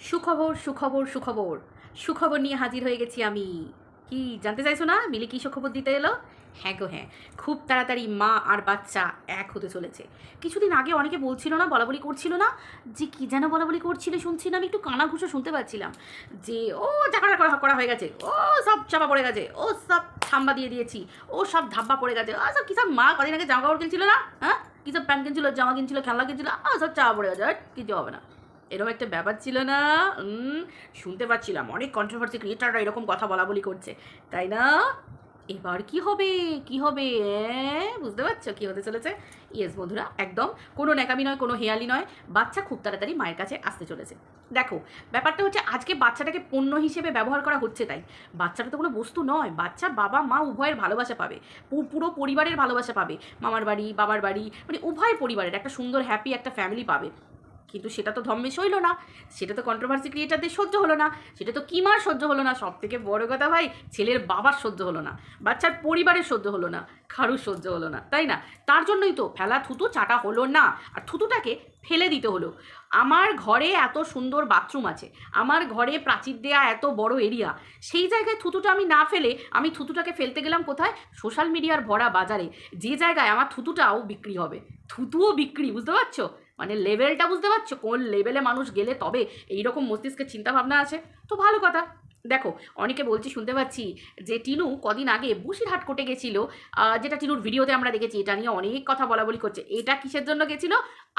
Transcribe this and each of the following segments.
সুখবর সুখবর সুখবর। সুখবর নিয়ে হাজির হয়ে গেছি আমি। কি, জানতে চাইছো না? মিলি কি সুখবর দিতে এলো? হ্যাঁ গো হ্যাঁ। খুব তাড়াতাড়ি মা আর বাচ্চা এক হতে চলেছে। কিছুদিন আগে অনেকে বলছিল না বলা বলি করছিল না? যে কি যেন বলা বলি করছিল আমি একটু কানা ঘুষো শুনতে পাচ্ছিলাম। যে, ও চাকরা করা করা হয়ে গেছে। ও সব চাপা পড়ে গেছে। ও সব থাম্বা দিয়ে দিয়েছি। ও সব ধাব্বা পড়ে গেছে। ও সব কী সব মা কদিন আগে জামা কাপড় কিনছিল না? হ্যাঁ? কী সব প্যান্ট কিনছিল, জামা কিনছিল, খেলনা কিনছিল? আ, সব চাপা পড়ে গেছে। কিছু হবে না। এরকম একটা ব্যাপার ছিল না। শুনতে পাচ্ছিলাম। অনেক কন্ট্রোভার্সি ক্রিয়েটাররা এরকম কথা বলা বলি করছে। তাই না? এবার কি হবে? কি হবে? বুঝতে পারছ? কি হতে চলেছে? ইয়েস বন্ধুরা, একদম। কোনো ন্যাকামি নয়, কোনো হেয়ালি নয়। বাচ্চা খুব তাড়াতাড়ি মায়ের কাছে আসতে চলেছে। দেখো, ব্যাপারটা হচ্ছে আজকে বাচ্চাটাকে পণ্য হিসেবে ব্যবহার করা হচ্ছে তাই। বাচ্চাটা তো কোনো বস্তু নয়। বাচ্চা বাবা মা উভয়ের ভালোবাসা পাবে। পুরো পরিবারের ভালোবাসা পাবে। মামার বাড়ি, বাবার বাড়ি মানে উভয় পরিবারের একটা সুন্দর হ্যাপি একটা ফ্যামিলি পাবে। কিন্তু সেটা তো ধম্মেশ হইল না, সেটা তো কন্ট্রোভার্সি ক্রিয়েটারদের সহ্য হলো না, সেটা তো কিমার সহ্য হলো না? সব থেকে বড় কথা ভাই, ছেলের বাবার সহ্য হলো না, বাচ্চার পরিবারের সহ্য হলো না খারুর সহ্য হলো না, তাই না? তার জন্যই তো ফেলা থুতু চাটা হলো না, আর থুতুটাকে ফেলে দিতে হলো। আমার ঘরে এত সুন্দর বাথরুম আছে, আমার ঘরে প্রাচীর দেয়া এত বড় এরিয়া সেই জায়গায় থুতুটা আমি না ফেলে, আমি থুতুটাকে ফেলতে গেলাম কোথায়? সোশ্যাল মিডিয়ার ভরা বাজারে, যে জায়গায় আমার থুতুটাও বিক্রি হবে, থুতুও বিক্রি, বুঝতে পারছ? মানে লেভেলটা বুঝতে পারছ? কোন লেভেলে মানুষ গেলে তবে এইরকম মস্তিষ্কের চিন্তাভাবনা আছে? তো ভালো কথা। দেখো, অনেকে বলছি, শুনতে পাচ্ছি যে টিনু কদিন আগে বসিরহাট কোটে গেছিল। যেটা টিনুর ভিডিওতে আমরা দেখেছি, এটা নিয়ে অনেক কথা বলা বলি করছে। এটা কিসের জন্য গেছিল?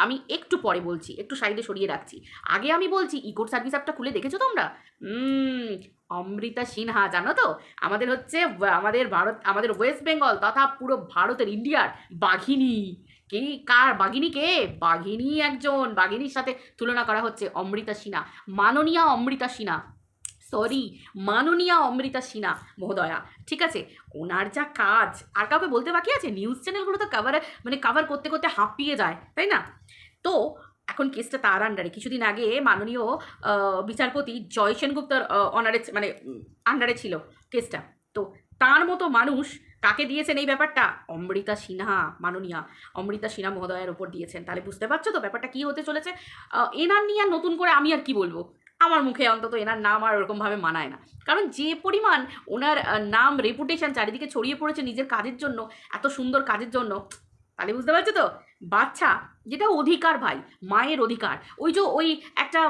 আমি একটু পরে বলছি, একটু সাইডে সরিয়ে রাখছি। আগে আমি বলছি ইকোর সার্ভিস অ্যাপটা খুলে দেখেছ তোমরা? অমৃতা সিনহা, জানো তো? আমাদের হচ্ছে, আমাদের ভারত, আমাদের ওয়েস্ট বেঙ্গল তথা পুরো ভারতের ইন্ডিয়ার বাঘিনী। কে কার? বাঘিনী কে? বাঘিনী একজন। বাঘিনীর সাথে তুলনা করা হচ্ছে অমৃতা সিনহা। মাননীয়া অমৃতা সিনহা। সরি মাননীয়া অমৃতা সিনহা, মহোদয়া। ঠিক আছে? ওনার যা কাজ, আর কাউকে বলতে বাকি আছে? নিউজ চ্যানেলগুলো তো কভার মানে কাভার করতে করতে হাঁপিয়ে যায়, তাই না? তো, এখন কেসটা তার আন্ডারে কিছুদিন আগে মাননীয় বিচারপতি জয় সেনগুপ্তর অনারে মানে আন্ডারে ছিল কেসটা তো, তার মতো মানুষ কাকে দিয়েছেন এই ব্যাপারটা? অমৃতা সিনহা, মাননীয়া। অমৃতা সিনহা মহোদয়ের ওপর দিয়েছেন। তাহলে বুঝতে পারছ তো ব্যাপারটা কি হতে চলেছে? এনার নিয়ে আর নতুন করে আমি আর কি বলব? আমার মুখে অন্তত এনার নাম আর ওরকমভাবে মানায় না। কারণ যে পরিমাণ ওনার নাম রেপুটেশন চারিদিকে ছড়িয়ে পড়েছে নিজের কাজের জন্য, এত সুন্দর কাজের জন্য, তাহলে বুঝতে পারছ তো? বাচ্চা, যেটা অধিকার ভাই, মায়ের অধিকার। ওই যে ওই একটা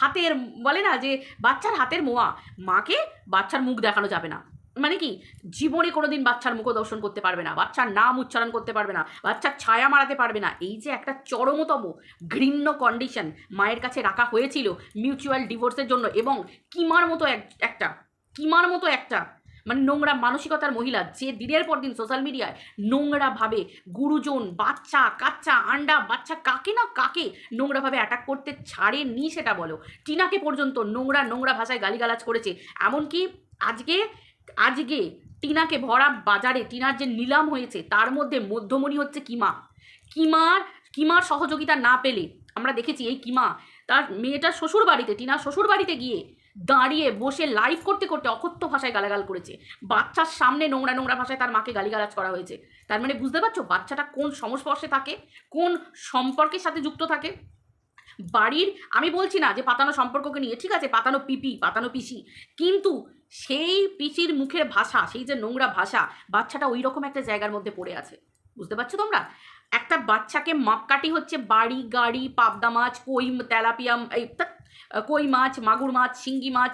হাতের, বলে না যে বাচ্চার হাতের মোয়া, মাকে বাচ্চার মুখ দেখানো যাবে না। মানে কি? জীবনে কোনোদিন বাচ্চার মুখ দর্শন করতে পারবে না, বাচ্চার নাম উচ্চারণ করতে পারবে না, বাচ্চার ছায়া মারাতে পারবে না। এই যে একটা চরমতম ঘৃণ্য কন্ডিশন মায়ের কাছে রাখা হয়েছিল মিউচুয়াল ডিভোর্সের জন্য এবং কিমার মতো এক- একটা, কিমার মতো একটা মানে নোংরা মানসিকতার মহিলা যে দিনের পর দিন সোশ্যাল মিডিয়ায় নোংরাভাবে গুরুজন, বাচ্চা, কাচ্চা, আন্ডা, বাচ্চা কাকে না কাকে নোংরাভাবে অ্যাটাক করতে ছাড়েনি সেটা বলো। টিনাকে পর্যন্ত নোংরা নোংরা ভাষায় গালিগালাজ করেছে। এমনকি আজকে আজকে টিনাকে ভরা বাজারে, টিনার যে নিলাম হয়েছে, তার মধ্যে মধ্যমণি হচ্ছে কিমা। কিমার কিমার সহযোগিতা না পেলে, আমরা দেখেছি এই কিমা, তার মেয়েটার শ্বশুর বাড়িতে টিনার শ্বশুর বাড়িতে গিয়ে দাঁড়িয়ে বসে লাইভ করতে করতে অকথ্য ভাষায় গালাগাল করেছে। বাচ্চার সামনে নোংরা নোংরা ভাষায় তার মাকে গালিগালাজ করা হয়েছে। তার মানে বুঝতে পারছ, বাচ্চাটা কোন সংস্পর্শে থাকে, কোন সম্পর্কের সাথে যুক্ত থাকে? বাড়ির, আমি বলছি না যে পাতানো সম্পর্ককে নিয়ে, ঠিক আছে, পাতানো পিপি, পাতানো পিসি, কিন্তু সেই পিসির মুখের ভাষা, সেই যে নোংরা ভাষা, বাচ্চাটা ওই রকম একটা জায়গার মধ্যে পড়ে আছে। বুঝতে পারছ তোমরা? একটা বাচ্চাকে মাপকাঠি হচ্ছে বাড়ি, গাড়ি, পাবদা মাছ, কই তেলাপিয়াম এই কই মাছ, মাগুর মাছ, শিঙ্গি মাছ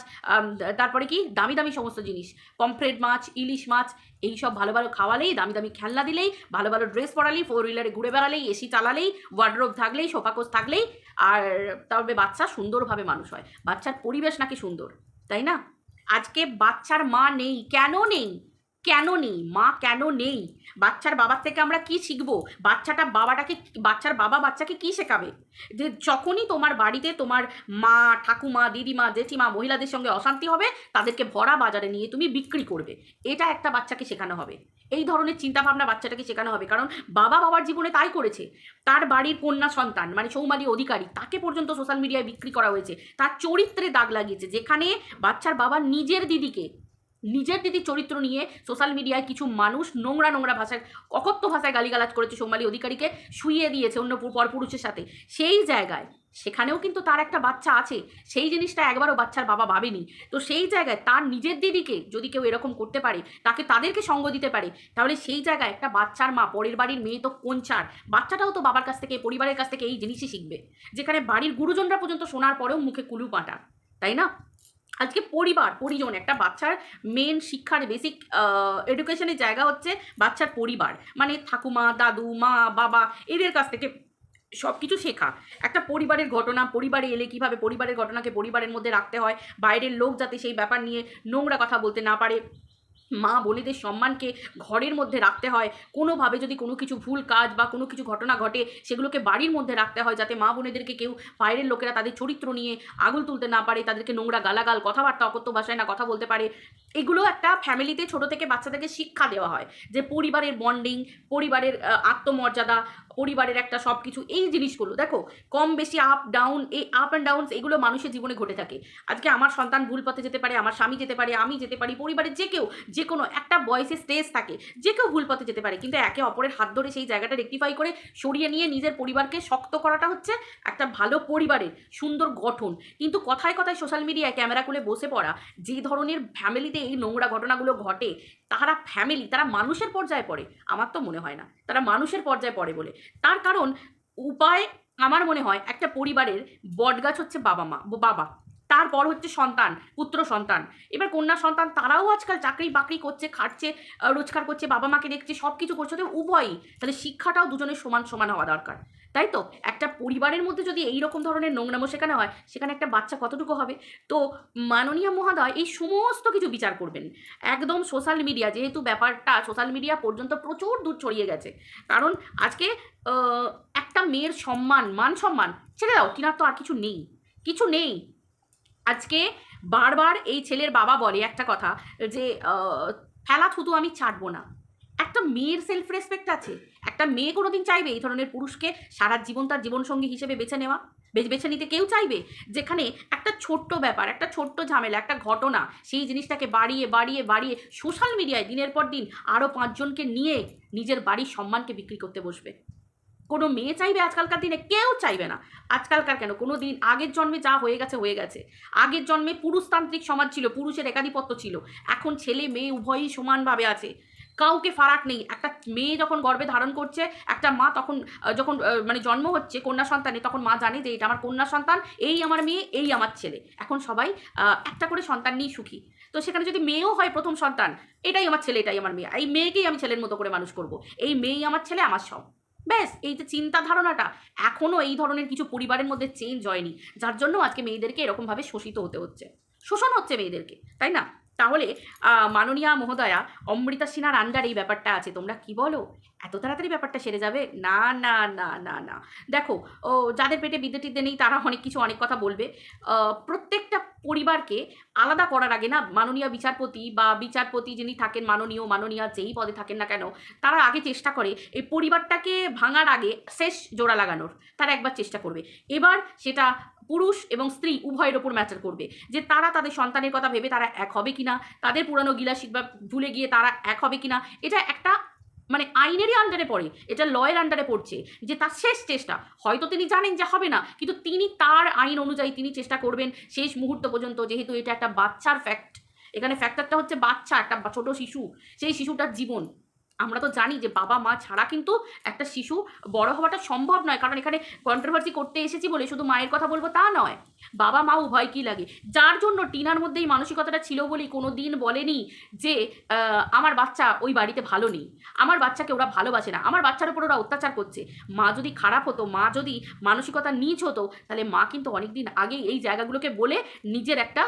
তারপরে কি, দামি দামি সমস্ত জিনিস, পমফ্রেট মাছ, ইলিশ মাছ, এইসব ভালো ভালো খাওয়ালেই, দামি দামি খেলনা দিলেই, ভালো ভালো ড্রেস পরালেই, ফোর হুইলারে ঘুরে বেড়ালেই, এসি চালালেই, ওয়ার্ড্রোব থাকলেই সোফাকোস থাকলেই আর তবে বাচ্চা সুন্দরভাবে মানুষ হয়। বাচ্চার পরিবেশ নাকি সুন্দর, তাই না? আজকে বাচ্চার মা নেই, কেন নেই? কেন নেই? মা কেন নেই? বাচ্চার বাবার থেকে আমরা কি শিখব? বাচ্চাটা বাবাটাকে, বাচ্চার বাবা বাচ্চাকে কি শেখাবে? যে যখনই তোমার বাড়িতে তোমার মা, ঠাকুমা, দিদিমা, জেঠিমা মহিলাদের সঙ্গে অশান্তি হবে, তাদেরকে ভরা বাজারে নিয়ে তুমি বিক্রি করবে। এটা একটা বাচ্চাকে শেখানো হবে। এই ধরনের চিন্তাভাবনা বাচ্চাটাকে শেখানো হবে। কারণ বাবা বাবার জীবনে তাই করেছে। তার বাড়ির কন্যা সন্তান মানে সৌমালি অধিকারী, তাকে পর্যন্ত সোশ্যাল মিডিয়ায় বিক্রি করা হয়েছে। তার চরিত্রে দাগ লাগিয়েছে। যেখানে বাচ্চার বাবা নিজের দিদিকে নিজের দিদির চরিত্র নিয়ে সোশ্যাল মিডিয়ায় কিছু মানুষ নোংরা নোংরা ভাষায়, অকথ্য ভাষায় গালিগালাজ করেছে সোমালি অধিকারীকে শুইয়ে দিয়েছে অন্য পরপুরুষের সাথে। সেই জায়গায়, সেখানেও কিন্তু তার একটা বাচ্চা আছে, সেই জিনিসটা একবারও বাচ্চার বাবা ভাবেনি। তো সেই জায়গায় তার নিজের দিদিকে যদি কেউ এরকম করতে পারে, তাকে তাদেরকে সঙ্গ দিতে পারে, তাহলে সেই জায়গায় একটা বাচ্চার মা, পরের বাড়ির মেয়ে তো কোন চার? বাচ্চাটাও তো বাবার কাছ থেকে, পরিবারের কাছ থেকে এই জিনিসই শিখবে। যেখানে বাড়ির গুরুজনরা পর্যন্ত শোনার পরেও মুখে কুলু পাঁটা, তাই না? আজকে পরিবার, পরিজন, একটা বাচ্চার মেন শিক্ষার বেসিক এডুকেশনের জায়গা হচ্ছে বাচ্চার পরিবার। মানে ঠাকুমা, দাদু, মা, বাবা, এদের কাছ থেকে সব কিছু শেখা। একটা পরিবারের ঘটনা, পরিবারে এলে কীভাবে পরিবারের ঘটনাকে পরিবারের মধ্যে রাখতে হয়, বাইরের লোক যাতে সেই ব্যাপার নিয়ে নোংরা কথা বলতে না পারে মা বোনেদের সম্মানকে ঘরের মধ্যে রাখতে হয়। কোনোভাবে যদি কোনো কিছু ভুল কাজ বা কোনো কিছু ঘটনা ঘটে, সেগুলোকে বাড়ির মধ্যে রাখতে হয় যাতে মা বোনেদেরকে কেউ বাইরের লোকেরা তাদের চরিত্র নিয়ে আগুল তুলতে না পারে, তাদেরকে নোংরা গালাগাল, কথাবার্তা অকথ্য ভাষায় না কথা বলতে পারে। এগুলো একটা ফ্যামিলিতে ছোট থেকে বাচ্চাদেরকে শিক্ষা দেওয়া হয় যে পরিবারের বন্ডিং পরিবারের আত্মমর্যাদা, পরিবারের একটা সব কিছু এই জিনিসগুলো। দেখো, কম বেশি আপ ডাউন এই আপ অ্যান্ড ডাউনস এগুলো মানুষের জীবনে ঘটে থাকে। আজকে আমার সন্তান ভুল পথে যেতে পারে, আমার স্বামী যেতে পারে, আমি যেতে পারি, পরিবারের যে কেউ, যে কোনো একটা বয়সে স্টেজ থাকে, যে কেউ ভুল পথে যেতে পারে, কিন্তু একে অপরের হাত ধরে সেই জায়গাটা রেক্টিফাই করে সরিয়ে নিয়ে নিজের পরিবারকে শক্ত করাটা হচ্ছে একটা ভালো পরিবারের সুন্দর গঠন। কিন্তু কথায় কথায় সোশ্যাল মিডিয়ায় ক্যামেরা খুলে বসে পড়া, যে ধরনের ফ্যামিলিতে এই নোংরা ঘটনাগুলো ঘটে তারা ফ্যামিলি তারা মানুষের পর্যায়ে পড়ে, আমার তো মনে হয় না, তারা মানুষের পর্যায়ে পড়ে বলে। তার কারণ উপায় আমার মনে হয় একটা পরিবারের বটগাছ হচ্ছে বাবা মা, বাবা, তারপর হচ্ছে সন্তান, পুত্র সন্তান। এবার কন্যা সন্তান তারাও আজকাল চাকরি বাকরি করছে, খাটছে রোজগার করছে, বাবা মাকে দেখছে সব কিছু করছে তো উভয়ই, তাহলে শিক্ষাটাও দুজনের সমান সমান হওয়া দরকার। তাই তো? একটা পরিবারের মধ্যে যদি এই রকম ধরনের নোংরামো শেখানো হয়, সেখানে একটা বাচ্চা কতটুকু হবে? তো মাননীয় মহোদয়, এই সমস্ত কিছু বিচার করবেন। একদম সোশ্যাল মিডিয়া যেহেতু ব্যাপারটা সোশ্যাল মিডিয়া পর্যন্ত প্রচুর দূর ছড়িয়ে গেছে। কারণ আজকে একটা মেয়ের সম্মান, মান সম্মান, ছেড়ে দাও, তিনার তো আর কিছু নেই। কিছু নেই। আজকে বারবার এই ছেলের বাবা বলে একটা কথা যে ফেলা থুতু আমি ছাড়বো না। একটা মেয়ের সেলফ রেসপেক্ট আছে। একটা মেয়ে কোনোদিন চাইবে এই ধরনের পুরুষকে সারা জীবন তার জীবনসঙ্গী হিসেবে বেছে নেওয়া। বেছে নিতে কেউ চাইবে? যেখানে একটা ছোট্ট ব্যাপার, একটা ছোট্ট ঝামেলা, একটা ঘটনা, সেই জিনিসটাকে বাড়িয়ে বাড়িয়ে বাড়িয়ে সোশ্যাল মিডিয়ায় দিনের পর দিন আরও পাঁচজনকে নিয়ে নিজের বাড়ির সম্মানকে বিক্রি করতে বসবে। কোনো মেয়ে চাইবে আজকালকার দিনে, কেউ চাইবে না। আজকালকার কেন? কোনো দিন আগের জন্মে যা হয়ে গেছে হয়ে গেছে। আগের জন্মে পুরুষতান্ত্রিক সমাজ ছিল, পুরুষের একাধিপত্য ছিল। এখন ছেলে মেয়ে উভয়ই সমানভাবে আছে। কাউকে ফারাক নেই। একটা মেয়ে যখন গর্ভে ধারণ করছে, একটা মা তখন যখন মানে জন্ম হচ্ছে কন্যা সন্তানে তখন মা জানে যে এটা আমার কন্যা সন্তান, এই আমার মেয়ে, এই আমার ছেলে। এখন সবাই একটা করে সন্তান নিয়েই সুখী। তো সেখানে যদি মেয়েও হয় প্রথম সন্তান, এটাই আমার ছেলে, এটাই আমার মেয়ে। এই মেয়েকেই আমি ছেলের মতো করে মানুষ করব। এই মেয়েই আমার ছেলে, আমার সব। ব্যাস, এই যে চিন্তা ধারণাটা এখনও এই ধরনের কিছু পরিবারের মধ্যে চেঞ্জ হয়নি। যার জন্য আজকে মেয়েদেরকে এরকমভাবে শোষিত হতে হচ্ছে। শোষণ হচ্ছে মেয়েদেরকে, তাই না? তাহলে মাননীয়া মহোদয়া, অমৃতা সিনহার আন্ডার এই ব্যাপারটা আছে, তোমরা কি বলো? এত তাড়াতাড়ি ব্যাপারটা সেরে যাবে? না না না না না। দেখো, ও, যাদের পেটে বিদ্যে টিদ্যে নেই, তারা অনেক কিছু, অনেক কথা বলবে। প্রত্যেকটা পরিবারকে আলাদা করার আগে না, মাননীয় বিচারপতি বা বিচারপতি যিনি থাকেন, মাননীয়, মাননীয়া যেই পদে থাকেন না কেন, তারা আগে চেষ্টা করে এই পরিবারটাকে ভাঙার আগে শেষ জোড়া লাগানোর। তারা একবার চেষ্টা করবে। এবার সেটা পুরুষ এবং স্ত্রী উভয়ের ওপর ম্যাটার করবে। যে তারা তাদের সন্তানের কথা ভেবে তারা এক হবে কিনা, তাদের পুরানো গিলাসিক বা ভুলে গিয়ে তারা এক হবে কিনা, এটা একটা মানে আইনেরই আন্ডারে পড়ে, এটা লয়ের আন্ডারে পড়ছে যে তার শেষ চেষ্টা। হয়তো তিনি জানেন যে হবে না, কিন্তু তিনি তার আইন অনুযায়ী তিনি চেষ্টা করবেন শেষ মুহূর্ত পর্যন্ত, যেহেতু এটা একটা বাচ্চার ফ্যাক্ট এখানে ফ্যাক্টরটা হচ্ছে বাচ্চা, একটা ছোট শিশু, সেই শিশুটার জীবন। আমরা তো জানি যে বাবা, মা ছাড়া কিন্তু একটা শিশু বড় হওয়াটা সম্ভব নয়। কারণ এখানে কন্ট্রোভার্সি করতে এসেছি বলে শুধু মায়ের কথা বলব তা নয়। বাবা, মা উভয় কি লাগে? যার জন্য টিনার মধ্যে এই মানসিকতাটা ছিল বলেই কোনো দিন বলেনি যে আমার বাচ্চা ওই বাড়িতে ভালো নেই। আমার বাচ্চাকে ওরা ভালোবাসে না। আমার বাচ্চার উপর ওরা অত্যাচার করছে। মা যদি খারাপ হতো, মা যদি মানসিকতা নিচ হতো, তাহলে মা কিন্তু অনেক দিন আগেই এই জায়গাগুলোকে বলে নিজের একটা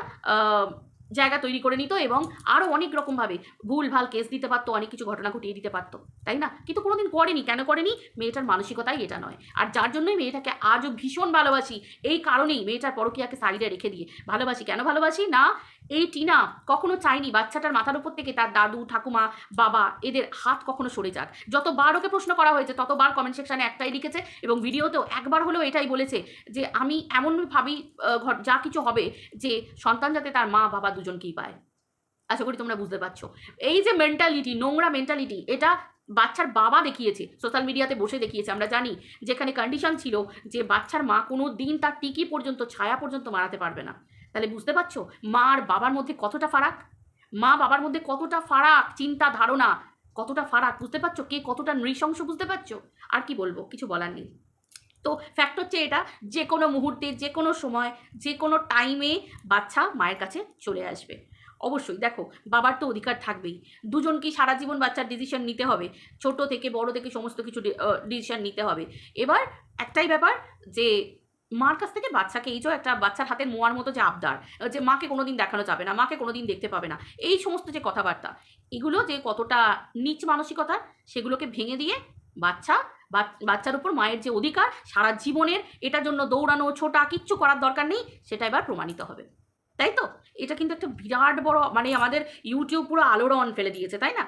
জায়গা তৈরি করে নিত এবং আরও অনেক রকমভাবে ভুল, ভালো কেস দিতে পারতো, অনেক কিছু ঘটনা ঘটিয়ে দিতে পারতো, তাই না? কিন্তু কোনোদিন করেনি। কেন করেনি? মেয়েটার মানসিকতাই এটা নয়। আর যার জন্যই মেয়েটাকে আজও ভীষণ ভালোবাসি, এই কারণেই মেয়েটার পরকিয়াকে সাইডে রেখে দিয়ে। ভালোবাসি কেন ভালোবাসি? না এই টিনা কখনো চাইনি বাচ্চাটার মাথার উপর থেকে তার দাদু, ঠাকুমা, বাবা এদের হাত কখনো সরে যাক। যতবার ওকে প্রশ্ন করা হয়েছে, ততবার কমেন্ট সেকশানে একটাই লিখেছে এবং ভিডিওতেও একবার হলেও এটাই বলেছে যে, আমি এমন ভাবি ঘট- যা কিছু হবে যে, সন্তান যাতে তার মা, বাবা দুজনকেই পায়। আশা করি তোমরা বুঝতে পারছ। এই যে মেন্টালিটি নোংরা মেন্টালিটি এটা বাচ্চার বাবা দেখিয়েছে সোশ্যাল মিডিয়াতে বসে দেখিয়েছে। আমরা জানি যেখানে কন্ডিশন ছিল যে, বাচ্চার মা কোনো দিন তার টিকি পর্যন্ত, ছায়া পর্যন্ত মারাতে পারবে না। তাহলে বুঝতে পারছ? মা আর বাবার মধ্যে কতটা ফারাক? মা বাবার মধ্যে কতটা ফারাক? চিন্তা, ধারণা, কতটা ফারাক? বুঝতে পারছ? কে কতটা নৃশংস বুঝতে পারছ? আর কি বলব? কিছু বলার নেই। তো ফ্যাক্ট হচ্ছে এটা, যে কোনো মুহূর্তে, যে কোনো সময়, যে কোনো টাইমে বাচ্চা মায়ের কাছে চলে আসবে। অবশ্যই, দেখো, বাবার তো অধিকার থাকবেই। দুজনকেই সারা জীবন বাচ্চার ডিসিশন নিতে হবে। ছোট থেকে, বড় থেকে সমস্ত কিছু ডিসিশন নিতে হবে। এবার একটাই ব্যাপার যে মার কাছ থেকে বাচ্চাকে, এই যে একটা বাচ্চার হাতে মোয়ার মতো যে আবদার যে মাকে কোনোদিন দেখানো যাবে না, মাকে কোনোদিন দেখতে পাবে না, এই সমস্ত যে কথাবার্তা, এগুলো যে কতটা নিচ মানসিকতা, সেগুলোকে ভেঙে দিয়ে বাচ্চা বাচ্চার উপর মায়ের যে অধিকার, সারা জীবনের এটার জন্য দৌড়ানো, ছোটা, কিচ্ছু করার দরকার নেই, সেটা এবার প্রমাণিত হবে। তাই তো? এটা কিন্তু একটা বিরাট বড় মানে আমাদের ইউটিউব পুরো আলোড়ন ফেলে দিয়েছে, তাই না?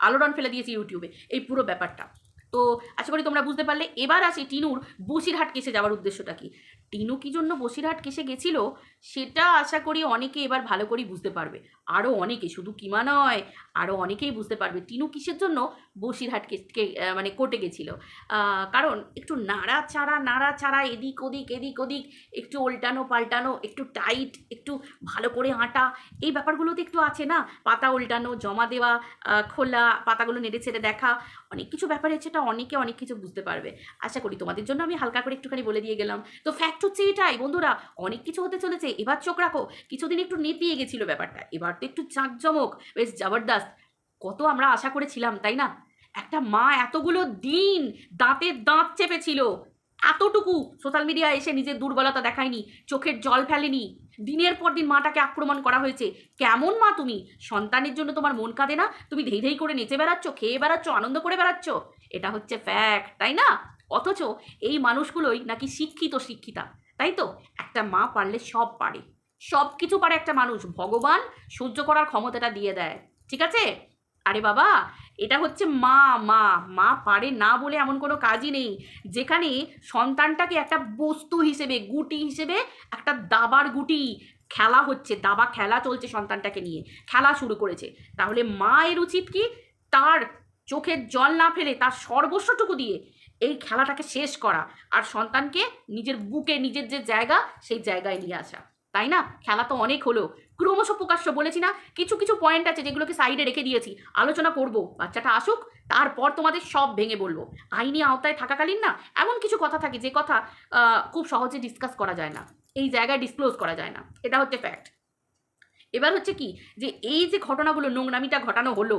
আলোড়ন ফেলে দিয়েছে ইউটিউবে এই পুরো ব্যাপারটা। তো আশা করি তোমরা বুঝতে পারলে। এবার আসি টিনুর বসিরহাট কেসে যাওয়ার উদ্দেশ্যটা কি? টিনু কি জন্য বসিরহাট কেসে গেছিল, সেটা আশা করি অনেকে এবার ভালো করেই বুঝতে পারবে। আরও অনেকে, শুধু কিমা নয় আরও অনেকেই বুঝতে পারবে টিনু কিসের জন্য বসিরহাট কেসকে মানে কোর্টে গেছিল। কারণ একটু নাড়াচাড়া নাড়াচাড়া, এদিক ওদিক এদিক ওদিক, একটু উল্টানো পাল্টানো, একটু টাইট, একটু ভালো করে আটা এই ব্যাপারগুলোতে একটু আছে না? পাতা উল্টানো, জমা দেওয়া খোলা, পাতাগুলো নেড়ে ছেড়ে দেখা, অনেক কিছু ব্যাপার এটা অনেকে অনেক কিছু বুঝতে পারবে। আশা করি তোমাদের জন্য আমি হালকা করে একটুখানি বলে দিয়ে গেলাম। তো ফ্যাক্ট হচ্ছে এটাই বন্ধুরা। অনেক কিছু হতে চলেছে, এবার চোখ রাখো। কিছুদিন একটু নেতিয়ে গেছিল ব্যাপারটা, এবার তো একটু চাকজমক বেশ জবরদস্ত। কত আমরা আশা করেছিলাম, তাই না? একটা মা এতগুলো দিন দাঁতের দাঁত চেপেছিল, এতটুকু সোশ্যাল মিডিয়া এসে নিজের দুর্বলতা দেখায়নি, চোখের জল ফেলেনি। দিনের পর দিন মাটাকে আক্রমণ করা হয়েছে। কেমন মা তুমি? সন্তানের জন্য তোমার মন কাঁদে না? তুমি ধেই ধেই করে নেচে বেড়াচ্ছ, খেয়ে বেড়াচ্ছ, আনন্দ করে বেড়াচ্ছ। এটা হচ্ছে ফ্যাক্ট তাই না? অথচ এই মানুষগুলোই নাকি শিক্ষিত শিক্ষিতা, তাই তো? একটা মা পারলে সব পারে। সব কিছু পারে একটা মানুষ, ভগবান সহ্য করার ক্ষমতাটা দিয়ে দেয়, ঠিক আছে? আরে বাবা, এটা হচ্ছে মা মা মা পারে না বলে এমন কোনো কাজই নেই, যেখানে সন্তানটাকে একটা বস্তু হিসেবে, গুটি হিসেবে একটা দাবার গুটি খেলা হচ্ছে, দাবা খেলা চলছে সন্তানটাকে নিয়ে, খেলা শুরু করেছে। তাহলে মায়ের উচিত কি? তার চোখের জল না ফেলে তার সর্বস্বটুকু দিয়ে এই খেলাটাকে শেষ করা আর সন্তানকে নিজের বুকে, নিজের যে জায়গা, সেই জায়গায় নিয়ে আসা। তাই না? খেলা তো অনেক হলো। ক্রমশ প্রকাশ্য বলেছি না, কিছু কিছু পয়েন্ট আছে যেগুলোকে সাইডে রেখে দিয়েছি। আলোচনা করব। বাচ্চাটা আসুক, তারপর তোমাদের সব ভেঙে বলব। আইনি আওতায় থাকাকালীন না, এমন কিছু কথা থাকে যে কথা খুব সহজে ডিসকাস করা যায় না। এই জায়গায় ডিসক্লোজ করা যায় না। এটা হচ্ছে ফ্যাক্ট এবার হচ্ছে কি? যে এই যে ঘটনাগুলো, নোংরামিটা ঘটানো হলো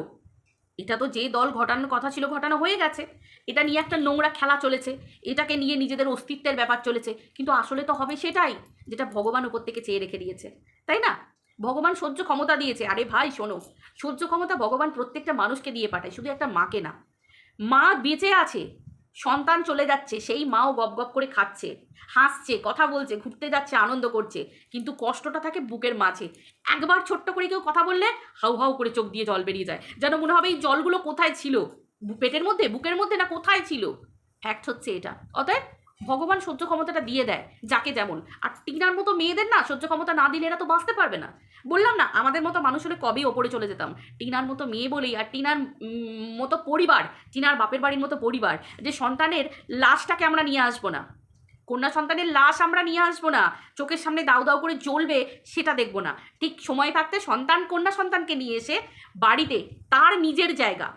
এটা তো যে দল ঘটানোর কথা ছিল ঘটানো হয়ে গেছে। এটা নিয়ে একটা নোংরা খেলা চলেছে। এটাকে নিয়ে নিজেদের অস্তিত্বের ব্যাপার চলেছে। কিন্তু আসলে তো হবে সেটাই, যেটা ভগবান উপর থেকে চেয়ে রেখে দিয়েছে। তাই না? ভগবান সহ্য ক্ষমতা দিয়েছে। আরে ভাই, শোনো, সহ্য ক্ষমতা ভগবান প্রত্যেকটা মানুষকে দিয়ে পাঠায়, শুধু একটা মাকে না। মা বেঁচে আছে সন্তান চলে যাচ্ছে, সেই মাও গপ গপ করে খাচ্ছে, হাসছে, কথা বলছে, ঘুরতে যাচ্ছে, আনন্দ করছে, কিন্তু কষ্টটা থাকে বুকের মাঝে। একবার ছোট্ট করে কেউ কথা বললে হাউ হাউ করে চোখ দিয়ে জল বেরিয়ে যায়। যেন মনে হবে এই জলগুলো কোথায় ছিল? পেটের মধ্যে? বুকের মধ্যে না কোথায় ছিল? ফ্যাক্ট হচ্ছে এটা। অতএব ভগবান সহ্য ক্ষমতাটা দিয়ে দেয়, যাকে যেমন। আর টিনার মতো মেয়েদের না সহ্য ক্ষমতা না দিলে এরা তো বাঁচতে পারবে না। বললাম না, আমাদের মতো মানুষ হলে কবেই ওপরে চলে যেতাম। টিনার মতো মেয়ে বলেই আর টিনার মতো পরিবার, টিনার বাপের বাড়ির মতো পরিবার, যে সন্তানের লাশটাকে আমরা নিয়ে আসব না। কন্যা সন্তানের লাশ আমরা নিয়ে আসব না। চোখের সামনে দাউ দাউ করে জ্বলবে, সেটা দেখব না। ঠিক সময় থাকতে সন্তান কন্যা সন্তানকে নিয়ে এসে বাড়িতে তার নিজের জায়গা,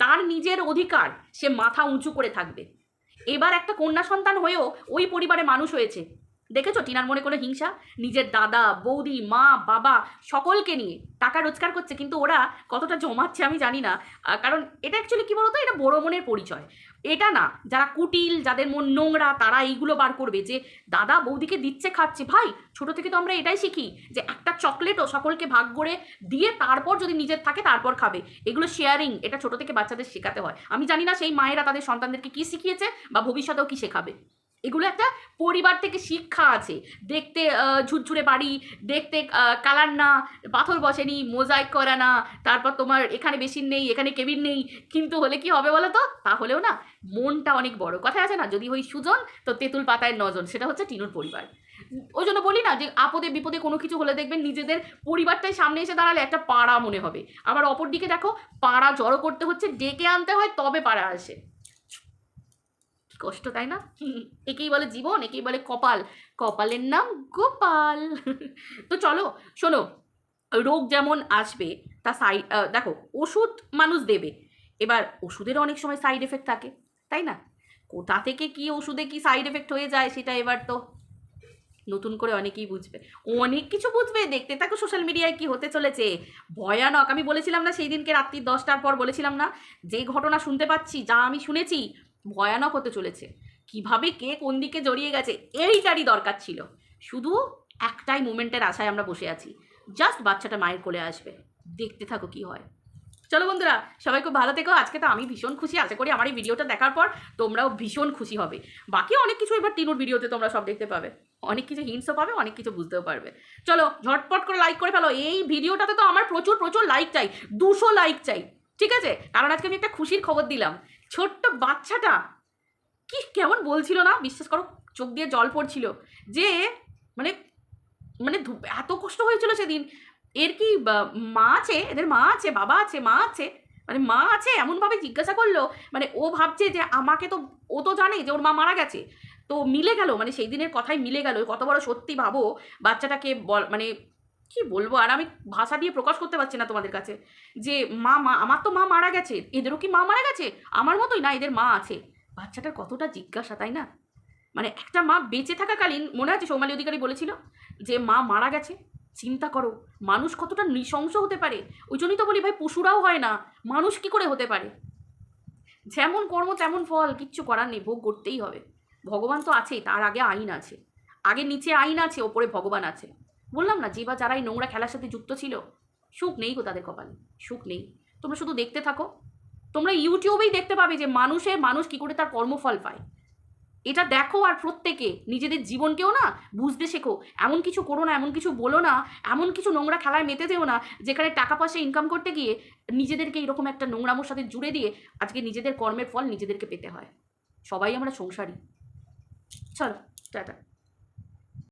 তার নিজের অধিকার সে মাথা উঁচু করে থাকবে। এবার একটা কন্যা সন্তান হয়েও ওই পরিবারে মানুষ হয়েছে। দেখেছ? টিনার মনে কোনো হিংসা? নিজের দাদা, বৌদি, মা, বাবা সকলকে নিয়ে টাকা রোজগার করছে, কিন্তু ওরা কতটা জমাচ্ছে আমি জানি না। কারণ এটা অ্যাকচুয়ালি কী বলতো? এটা বড় মনের পরিচয়। এটা না, যারা কুটিল, যাদের মন নোংরা, তারা এইগুলো বার করবে যে, দাদা বৌদিকে দিচ্ছে খাচ্ছে, ভাই, ছোট থেকে তো আমরা এটাই শিখি যে, একটা চকলেটও সকলকে ভাগ করে দিয়ে তারপর যদি নিজের থাকে, তারপর খাবে। এগুলো শেয়ারিং এটা ছোট থেকে বাচ্চাদের শেখাতে হয়। আমি জানি না সেই মায়েরা তাদের সন্তানদেরকে কি শিখিয়েছে বা ভবিষ্যতেও কি শেখাবে। এগুলো একটা পরিবার থেকে শিক্ষা আছে। দেখতে ঝুরঝুরে বাড়ি, দেখতে কালার না, পাথর বসেনি, মোজাইক করা না, তারপর তোমার এখানে বেসিন নেই, এখানে কেবিন নেই, কিন্তু হলে কি হবে বলো তো তাহলেও না, মনটা অনেক বড়। কথা আছে না? যদি ওই সুজন, তো তেঁতুল পাতায় নজন, সেটা হচ্ছে টিনুর পরিবার। ওই জন্য বলি না যে, আপদে বিপদে কোনো কিছু হলে দেখবেন নিজেদের পরিবারটাই সামনে এসে দাঁড়ালে একটা পাড়া মনে হবে। আবার অপর দিকে দেখো, পাড়া জড়ো করতে হচ্ছে, ডেকে আনতে হয়, তবে পাড়া আসে। কষ্ট, তাই না? একেই বলে জীবন, একেই বলে কপাল। কপালের নাম গোপাল। তো চলো, শোনো, রোগ যেমন আসবে, তা সাইড দেখো, ওষুধ মানুষ দেবে। এবার ওষুধের অনেক সময় সাইড এফেক্ট থাকে, তাই না? কোথা থেকে কি ওষুধে কি সাইড এফেক্ট হয়ে যায়, সেটা এবার তো নতুন করে অনেকেই বুঝবে। অনেক কিছু বুঝবে, দেখতে থাকো সোশ্যাল মিডিয়ায় কি হতে চলেছে। ভয়ানক, আমি বলেছিলাম না সেই দিনকে রাত্রি দশটার পর বলেছিলাম না, যে ঘটনা শুনতে পাচ্ছি, যা আমি শুনেছি ভয়ানক হতে চলেছে। কীভাবে কে কোন দিকে জড়িয়ে গেছে এইটারই দরকার ছিল। শুধু একটাই মোমেন্টের আশায় আমরা বসে আছি। জাস্ট বাচ্চাটা মায়ের কোলে আসবে। দেখতে থাকো কি হয়। চলো বন্ধুরা, সবাই খুব ভালো থেকো। আজকে তো আমি ভীষণ খুশি। আশা করি আমার এই ভিডিওটা দেখার পর তোমরাও ভীষণ খুশি হবে। বাকি অনেক কিছু এবার তিনুর ভিডিওতে তোমরা সব দেখতে পাবে। অনেক কিছু হিন্টসও পাবে, অনেক কিছু বুঝতেও পারবে। চলো, ঝটপট করে লাইক করে ফেলো। এই ভিডিওটাতে তো আমার প্রচুর প্রচুর লাইক চাই। দুশো লাইক চাই। ঠিক আছে? কারণ আজকে আমি একটা খুশির খবর দিলাম। ছোট্ট বাচ্চাটা। কি, কেমন বলছিল না? বিশ্বাস করো, চোখ দিয়ে জল পড়ছিল। যে মানে মানে এত কষ্ট হয়েছিল সেদিন। এর কি মা আছে? এদের মা আছে? বাবা আছে? মা আছে? মানে মা আছে? এমনভাবে জিজ্ঞাসা করল। মানে ও ভাবছে যে, আমাকে তো, ও তো জানে যে ওর মা মারা গেছে। তো মিলে গেল মানে সেই দিনের কথাই মিলে গেল। কত বড় সত্যি ভাবো, বাচ্চাটাকে বল মানে কি বলব? আর আমি ভাষা দিয়ে প্রকাশ করতে পারছি না তোমাদের কাছে যে মা মা, আমার তো মা মারা গেছে। এদেরও কি মা মারা গেছে? আমার মতোই না, এদের মা আছে। বাচ্চাটার কতটা জিজ্ঞাসা, তাই না? মানে একটা মা বেঁচে থাকাকালীন মনে আছে সৌমালী অধিকারী বলেছিল যে মা মারা গেছে? চিন্তা করো, মানুষ কতটা নৃশংস হতে পারে? ওই জন্যই তো বলি ভাই, পশুরাও হয় না। মানুষ কি করে হতে পারে? যেমন কর্ম, তেমন ফল, কিচ্ছু করার নেই, ভোগ করতেই হবে। ভগবান তো আছেই, তার আগে আইন আছে। আগে নিচে আইন আছে, ওপরে ভগবান আছে। বললাম না যে বা যারা এই নোংরা খেলার সাথে যুক্ত ছিল, সুখ নেই গো তাদের কপালে, সুখ নেই। তোমরা শুধু দেখতে থাকো। তোমরা ইউটিউবেই দেখতে পাবে যে মানুষের মানুষ কি করে তার কর্মফল পায়। এটা দেখো আর প্রত্যেকে, নিজেদের জীবনকেও না বুঝতে শেখো। এমন কিছু করো না, এমন কিছু বলো না, এমন কিছু নোংরা খেলায় মেতে যেও না, যেখানে টাকা পয়সা ইনকাম করতে গিয়ে নিজেদেরকে এরকম একটা নোংরামোর সাথে জুড়ে দিয়ে আজকে নিজেদের কর্মের ফল নিজেদেরকে পেতে হয়। সবাই আমরা সংসারী। চলো, টাটা।